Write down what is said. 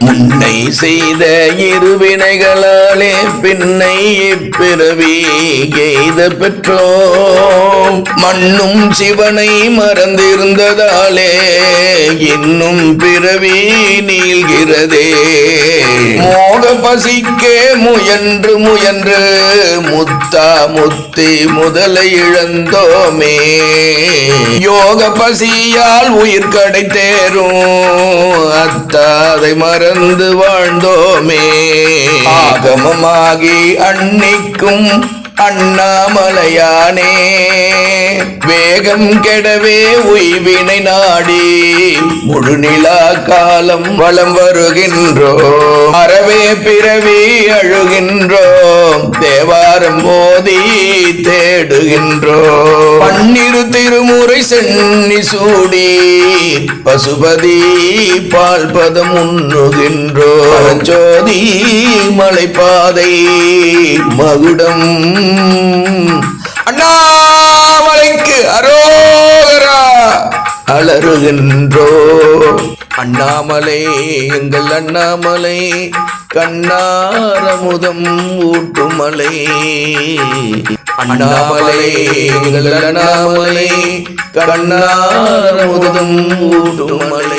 முன்னை செய்த இருவினைகளாலே பின்னை இப்பிறவி எய்த பெற்றோம். மண்ணும் சிவனை மறந்திருந்ததாலே இன்னும் பிறவி நீள்கிறதே. பசிக்கே முயன்று முயன்று முத்தா முத்தி முதலை இழந்தோமே. யோக பசியால் உயிர் கடை தேரும் அத்தாதை மறந்து வாழ்ந்தோமே. ஆகமமாகி அன்னிக்கும் அண்ணாமலையானே வேகம் கெடவே உய்வினை நாடி முழுநிலா காலம் வளம் வருகின்றோம் அறவே பிறவி அழுகின்றோம் தேவாரம் மோதி தேடுகின்றோம் பன்னிரு திருமுறை சென்னி சூடி பசுபதி பால் பதம் உண்ணுகின்றோம் ஜோதி மலைப்பாதை மகுடம். அண்ணாமலைக்கு அரோகரா அலறுகின்றோ. அண்ணாமலை எங்கள் அண்ணாமலை கண்ணாரமுதம் ஊட்டுமலை அண்ணாமலை எங்கள் அண்ணாமலை கண்ணாரமுதம் ஊட்டுமலை